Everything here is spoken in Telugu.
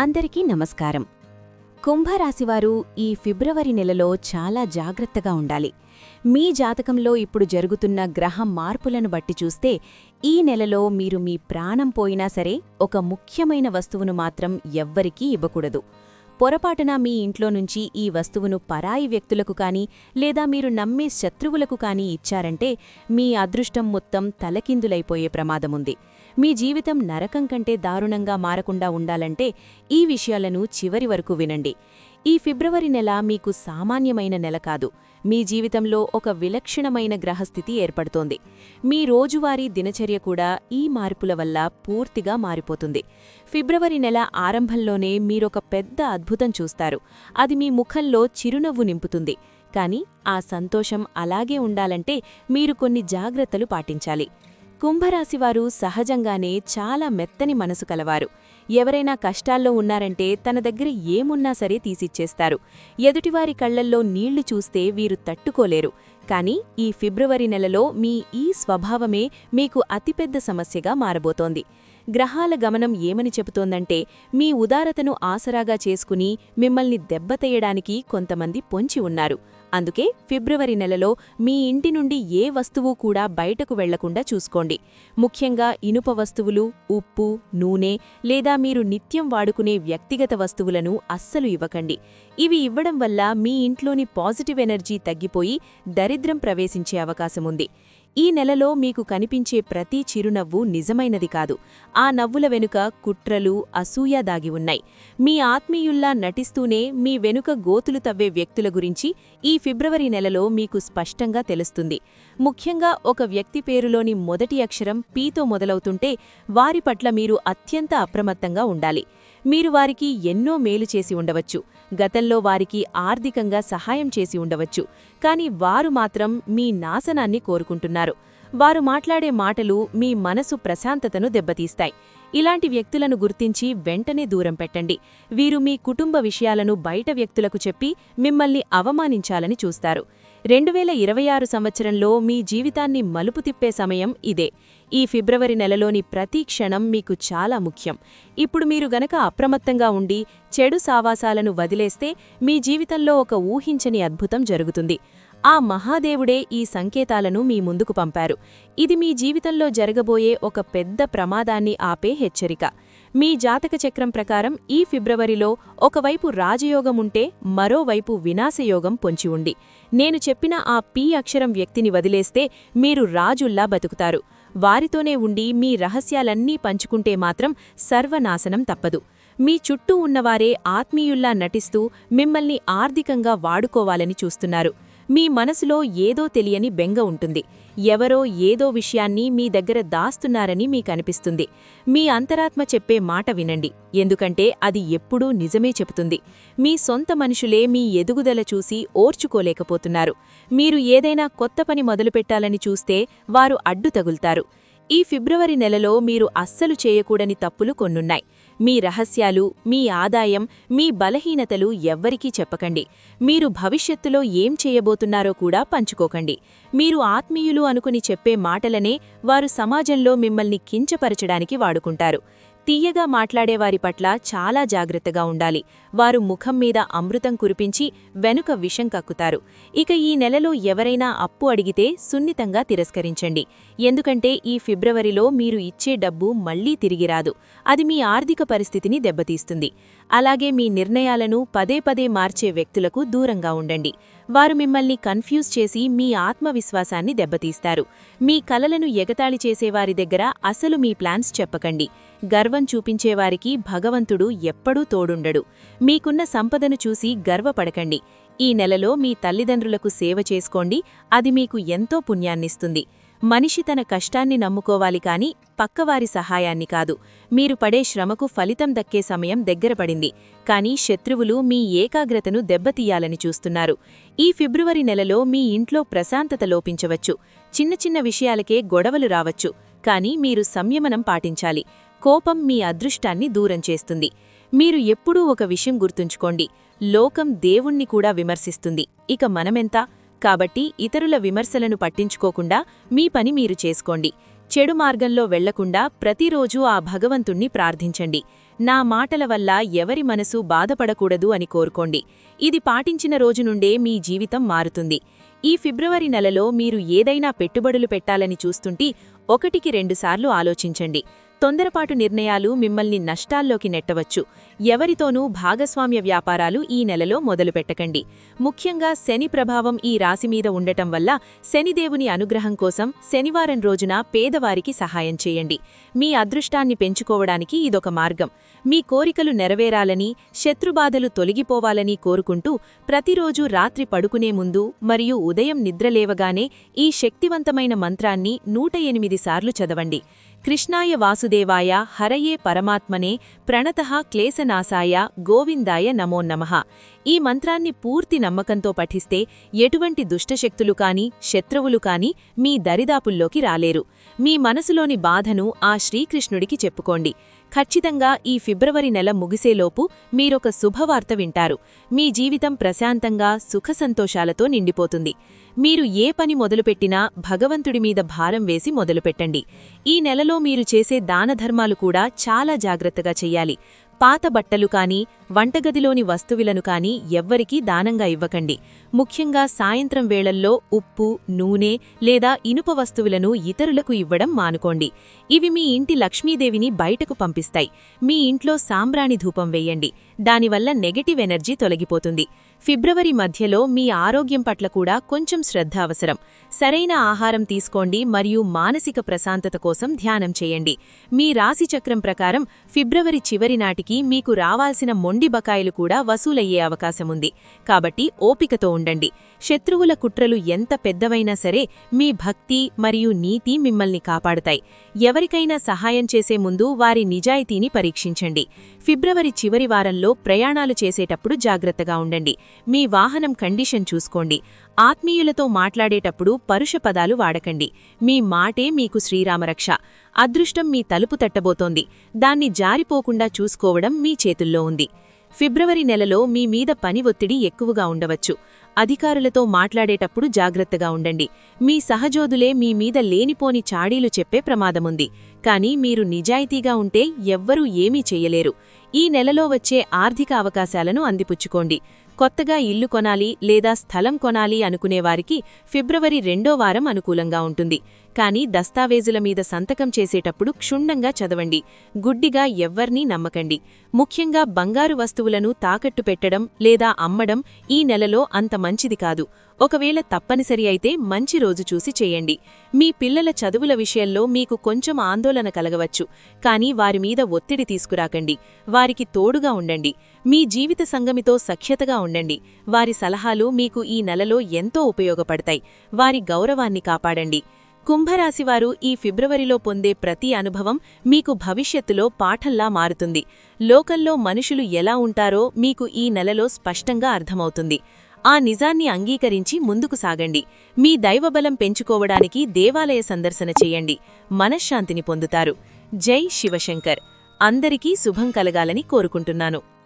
అందరికీ నమస్కారం. కుంభరాశివారు ఈ ఫిబ్రవరి నెలలో చాలా జాగ్రత్తగా ఉండాలి. మీ జాతకంలో ఇప్పుడు జరుగుతున్న గ్రహ మార్పులను బట్టి చూస్తే ఈ నెలలో మీరు మీ ప్రాణం పోయినా సరే ఒక ముఖ్యమైన వస్తువును మాత్రం ఎవ్వరికీ ఇవ్వకూడదు. పొరపాటున మీ ఇంట్లో నుంచి ఈ వస్తువును పరాయి వ్యక్తులకు కానీ లేదా మీరు నమ్మే శత్రువులకు కానీ ఇచ్చారంటే మీ అదృష్టం మొత్తం తలకిందులైపోయే ప్రమాదముంది. మీ జీవితం నరకం కంటే దారుణంగా మారకుండా ఉండాలంటే ఈ విషయాలను చివరి వరకు వినండి. ఈ ఫిబ్రవరి నెల మీకు సామాన్యమైన నెల కాదు. మీ జీవితంలో ఒక విలక్షణమైన గ్రహస్థితి ఏర్పడుతోంది. మీ రోజువారీ దినచర్య కూడా ఈ మార్పుల వల్ల పూర్తిగా మారిపోతుంది. ఫిబ్రవరి నెల ఆరంభంలోనే మీరొక పెద్ద అద్భుతం చూస్తారు. అది మీ ముఖంలో చిరునవ్వు నింపుతుంది. కానీ ఆ సంతోషం అలాగే ఉండాలంటే మీరు కొన్ని జాగ్రత్తలు పాటించాలి. కుంభరాశివారు సహజంగానే చాలా మెత్తని మనసు కలవారు. ఎవరైనా కష్టాల్లో ఉన్నారంటే తన దగ్గర ఏమున్నా సరే తీసిచ్చేస్తారు. ఎదుటివారి కళ్ళల్లో నీళ్ళు చూస్తే వీరు తట్టుకోలేరు. కానీ ఈ ఫిబ్రవరి నెలలో మీ ఈ స్వభావమే మీకు అతిపెద్ద సమస్యగా మారబోతోంది. గ్రహాల గమనం ఏమని చెబుతోందంటే మీ ఉదారతను ఆసరాగా చేసుకుని మిమ్మల్ని దెబ్బతేయడానికి కొంతమంది పొంచి ఉన్నారు. అందుకే ఫిబ్రవరి నెలలో మీ ఇంటి నుండి ఏ వస్తువు కూడా బయటకు వెళ్ళకుండా చూసుకోండి. ముఖ్యంగా ఇనుప వస్తువులు ఉప్పు నూనె లేదా మీరు నిత్యం వాడుకునే వ్యక్తిగత వస్తువులను అస్సలు ఇవ్వకండి. ఇవి ఇవ్వడం వల్ల మీ ఇంట్లోని పాజిటివ్ ఎనర్జీ తగ్గిపోయి దరిద్రం ప్రవేశించే అవకాశముంది. ఈ నెలలో మీకు కనిపించే ప్రతి చిరునవ్వు నిజమైనది కాదు. ఆ నవ్వుల వెనుక కుట్రలు అసూయ దాగి ఉన్నాయి. మీ ఆత్మీయుల్లా నటిస్తూనే మీ వెనుక గోతులు తవ్వే వ్యక్తుల గురించి ఈ ఫిబ్రవరి నెలలో మీకు స్పష్టంగా తెలుస్తుంది. ముఖ్యంగా ఒక వ్యక్తి పేరులోని మొదటి అక్షరం పీతో మొదలవుతుంటే వారి పట్ల మీరు అత్యంత అప్రమత్తంగా ఉండాలి. మీరు వారికి ఎన్నో మేలు చేసి ఉండవచ్చు. గతంలో వారికి ఆర్థికంగా సహాయం చేసి ఉండవచ్చు. కానీ వారు మాత్రం మీ నాశనాన్ని కోరుకుంటున్నారు. వారు మాట్లాడే మాటలు మీ మనసు ప్రశాంతతను దెబ్బతీస్తాయి. ఇలాంటి వ్యక్తులను గుర్తించి వెంటనే దూరం పెట్టండి. వీరు మీ కుటుంబ విషయాలను బయట వ్యక్తులకు చెప్పి మిమ్మల్ని అవమానించాలని చూస్తారు. రెండు వేల ఇరవై ఆరు సంవత్సరంలో మీ జీవితాన్ని మలుపు తిప్పే సమయం ఇదే. ఈ ఫిబ్రవరి నెలలోని ప్రతి క్షణం మీకు చాలా ముఖ్యం. ఇప్పుడు మీరు గనక అప్రమత్తంగా ఉండి చెడు సావాసాలను వదిలేస్తే మీ జీవితంలో ఒక ఊహించని అద్భుతం జరుగుతుంది. ఆ మహాదేవుడే ఈ సంకేతాలను మీ ముందుకు పంపారు. ఇది మీ జీవితంలో జరగబోయే ఒక పెద్ద ప్రమాదాన్ని ఆపే హెచ్చరిక. మీ జాతక చక్రం ప్రకారం ఈ ఫిబ్రవరిలో ఒకవైపు రాజయోగం ఉంటే మరోవైపు వినాశయోగం పొంచి ఉండి. నేను చెప్పిన ఆ పీ అక్షరం వ్యక్తిని వదిలేస్తే మీరు రాజుల్లా బతుకుతారు. వారితోనే ఉండి మీ రహస్యాలన్నీ పంచుకుంటే మాత్రం సర్వనాశనం తప్పదు. మీ చుట్టూ ఉన్నవారే ఆత్మీయుల్లా నటిస్తూ మిమ్మల్ని ఆర్థికంగా వాడుకోవాలని చూస్తున్నారు. మీ మనసులో ఏదో తెలియని బెంగ ఉంటుంది. ఎవరో ఏదో విషయాన్ని మీ దగ్గర దాస్తున్నారని మీకనిపిస్తుంది. మీ అంతరాత్మ చెప్పే మాట వినండి. ఎందుకంటే అది ఎప్పుడూ నిజమే చెబుతుంది. మీ సొంత మనుషులే మీ ఎదుగుదల చూసి ఓర్చుకోలేకపోతున్నారు. మీరు ఏదైనా కొత్త పని మొదలుపెట్టాలని చూస్తే వారు అడ్డు తగులుతారు. ఈ ఫిబ్రవరి నెలలో మీరు అస్సలు చేయకూడని తప్పులు కొన్నున్నాయి. మీ రహస్యాలు మీ ఆదాయం మీ బలహీనతలు ఎవ్వరికీ చెప్పకండి. మీరు భవిష్యత్తులో ఏం చేయబోతున్నారో కూడా పంచుకోకండి. మీరు ఆత్మీయులు అనుకుని చెప్పే మాటలనే వారు సమాజంలో మిమ్మల్ని కించపరచడానికి వాడుకుంటారు. తీయగా మాట్లాడేవారి పట్ల చాలా జాగ్రత్తగా ఉండాలి. వారు ముఖం మీద అమృతం కురిపించి వెనుక విషం కక్కుతారు. ఇక ఈ నెలలో ఎవరైనా అప్పు అడిగితే సున్నితంగా తిరస్కరించండి. ఎందుకంటే ఈ ఫిబ్రవరిలో మీరు ఇచ్చే డబ్బు మళ్ళీ తిరిగిరాదు అది మీ ఆర్థిక పరిస్థితిని దెబ్బతీస్తుంది. అలాగే మీ నిర్ణయాలను పదే పదే మార్చే వ్యక్తులకు దూరంగా ఉండండి. వారు మిమ్మల్ని కన్ఫ్యూజ్ చేసి మీ ఆత్మవిశ్వాసాన్ని దెబ్బతీస్తారు. మీ కలలను ఎగతాళి చేసేవారి దగ్గర అసలు మీ ప్లాన్స్ చెప్పకండి. గర్వం చూపించేవారికి భగవంతుడు ఎప్పుడూ తోడుండడు. మీకున్న సంపదను చూసి గర్వపడకండి. ఈ నెలలో మీ తల్లిదండ్రులకు సేవ చేసుకోండి. అది మీకు ఎంతో పుణ్యాన్నిస్తుంది. మనిషి తన కష్టాన్ని నమ్ముకోవాలి కాని పక్కవారి సహాయాన్ని కాదు. మీరు పడే శ్రమకు ఫలితం దక్కే సమయం దగ్గరపడింది కానీ శత్రువులు మీ ఏకాగ్రతను దెబ్బతీయాలని చూస్తున్నారు. ఈ ఫిబ్రవరి నెలలో మీ ఇంట్లో ప్రశాంతత లోపించవచ్చు. చిన్న చిన్న విషయాలకే గొడవలు రావచ్చు. కానీ మీరు సంయమనం పాటించాలి. కోపం మీ అదృష్టాన్ని దూరం చేస్తుంది. మీరు ఎప్పుడూ ఒక విషయం గుర్తుంచుకోండి. లోకం దేవుణ్ణి కూడా విమర్శిస్తుంది. ఇక మనమెంత? కాబట్టి ఇతరుల విమర్శలను పట్టించుకోకుండా మీ పని మీరు చేసుకోండి. చెడు మార్గంలో వెళ్ళకుండా ప్రతిరోజూ ఆ భగవంతుణ్ణి ప్రార్థించండి. నా మాటల వల్ల ఎవరి మనసు బాధపడకూడదు అని కోరుకోండి. ఇది పాటించిన రోజు నుండే మీ జీవితం మారుతుంది. ఈ ఫిబ్రవరి నెలలో మీరు ఏదైనా పెట్టుబడులు పెట్టాలని చూస్తుంటే ఒకటికి రెండుసార్లు ఆలోచించండి. తొందరపాటు నిర్ణయాలు మిమ్మల్ని నష్టాల్లోకి నెట్టవచ్చు. ఎవరితోనూ భాగస్వామ్య వ్యాపారాలు ఈ నెలలో మొదలుపెట్టకండి. ముఖ్యంగా శని ప్రభావం ఈ రాశి మీద ఉండటం వల్ల శనిదేవుని అనుగ్రహం కోసం శనివారం రోజున పేదవారికి సహాయం చేయండి. మీ అదృష్టాన్ని పెంచుకోవడానికి ఇదొక మార్గం. మీ కోరికలు నెరవేరాలని శత్రుబాధలు తొలగిపోవాలని కోరుకుంటూ ప్రతిరోజు రాత్రి పడుకునే ముందు మరియు ఉదయం నిద్రలేవగానే ఈ శక్తివంతమైన మంత్రాన్ని నూట ఎనిమిది సార్లు చదవండి. కృష్ణాయ వాసుదేవాయ హరయే పరమాత్మనే ప్రణత క్లేశనాశాయ గోవిందాయ నమో నమః. ఈ మంత్రాన్ని పూర్తి నమ్మకంతో పఠిస్తే ఎటువంటి దుష్టశక్తులు కాని శత్రువులు కాని మీ దరిదాపుల్లోకి రాలేరు. మీ మనసులోని బాధను ఆ శ్రీకృష్ణుడికి చెప్పుకోండి. ఖచ్చితంగా ఈ ఫిబ్రవరి నెల ముగిసేలోపు మీరొక శుభవార్త వింటారు. మీ జీవితం ప్రశాంతంగా సుఖసంతోషాలతో నిండిపోతుంది. మీరు ఏ పని మొదలుపెట్టినా భగవంతుడి మీద భారం వేసి మొదలుపెట్టండి. ఈ నెలలో మీరు చేసే దానధర్మాలు కూడా చాలా జాగ్రత్తగా చెయ్యాలి పాత బట్టలు కానీ వంటగదిలోని వస్తువులను కానీ ఎవ్వరికీ దానంగా ఇవ్వకండి. ముఖ్యంగా సాయంత్రం వేళల్లో ఉప్పు నూనె లేదా ఇనుప వస్తువులను ఇతరులకు ఇవ్వడం మానుకోండి. ఇవి మీ ఇంటి లక్ష్మీదేవిని బయటకు పంపిస్తాయి. మీ ఇంట్లో సాంబ్రాణి ధూపం వెయ్యండి దానివల్ల నెగటివ్ ఎనర్జీ తొలగిపోతుంది. ఫిబ్రవరి మధ్యలో మీ ఆరోగ్యం పట్ల కూడా కొంచెం శ్రద్ధ అవసరం. సరైన ఆహారం తీసుకోండి మరియు మానసిక ప్రశాంతత కోసం ధ్యానం చేయండి. మీ రాశిచక్రం ప్రకారం ఫిబ్రవరి చివరి నాటికి మీకు రావాల్సిన మొండి బకాయిలు కూడా వసూలయ్యే అవకాశముంది కాబట్టి ఓపికతో ఉండండి. శత్రువుల కుట్రలు ఎంత పెద్దవైనా సరే మీ భక్తి మరియు నీతి మిమ్మల్ని కాపాడుతాయి. ఎవరికైనా సహాయం చేసే ముందు వారి నిజాయితీని పరీక్షించండి. ఫిబ్రవరి చివరి వారంలో ప్రయాణాలు చేసేటప్పుడు జాగ్రత్తగా ఉండండి. మీ వాహనం కండిషన్ చూసుకోండి. ఆత్మీయులతో మాట్లాడేటప్పుడు పరుష పదాలు వాడకండి. మీ మాటే మీకు శ్రీరామరక్ష. అదృష్టం మీ తలుపు తట్టబోతోంది. దాన్ని జారిపోకుండా చూసుకోవడం మీ చేతుల్లో ఉంది. ఫిబ్రవరి నెలలో మీ మీద పని ఒత్తిడి ఎక్కువగా ఉండవచ్చు. అధికారులతో మాట్లాడేటప్పుడు జాగ్రత్తగా ఉండండి. మీ సహజోదులే మీ మీద లేనిపోని చాడీలు చెప్పే ప్రమాదముంది. కానీ మీరు నిజాయితీగా ఉంటే ఎవ్వరూ ఏమీ చెయ్యలేరు. ఈ నెలలో వచ్చే ఆర్థిక అవకాశాలను అందిపుచ్చుకోండి. కొత్తగా ఇల్లు కొనాలి లేదా స్థలం కొనాలి అనుకునేవారికి ఫిబ్రవరి రెండో వారం అనుకూలంగా ఉంటుంది. కానీ దస్తావేజుల మీద సంతకం చేసేటప్పుడు క్షుణ్ణంగా చదవండి. గుడ్డిగా ఎవ్వర్నీ నమ్మకండి. ముఖ్యంగా బంగారు వస్తువులను తాకట్టు పెట్టడం లేదా అమ్మడం ఈ నెలలో అంత మంచిది కాదు. ఒకవేళ తప్పనిసరి అయితే మంచి రోజు చూసి చేయండి. మీ పిల్లల చదువుల విషయంలో మీకు కొంచెం ఆందోళన కలగవచ్చు. కానీ వారి మీద ఒత్తిడి తీసుకురాకండి. వారికి తోడుగా ఉండండి. మీ జీవిత సంగమితో సఖ్యతగా ఉండండి. వారి సలహాలు మీకు ఈ నెలలో ఎంతో ఉపయోగపడతాయి. వారి గౌరవాన్ని కాపాడండి. కుంభరాశివారు ఈ ఫిబ్రవరిలో పొందే ప్రతి అనుభవం మీకు భవిష్యత్తులో పాఠంలా మారుతుంది. లోకంలో మనుషులు ఎలా ఉంటారో మీకు ఈ నెలలో స్పష్టంగా అర్థమవుతుంది. ఆ నిజాన్ని అంగీకరించి ముందుకు సాగండి. మీ దైవబలం పెంచుకోవడానికి దేవాలయ సందర్శన చేయండి. మనశ్శాంతిని పొందుతారు. జై శివశంకర్. అందరికీ శుభం కలగాలని కోరుకుంటున్నాను.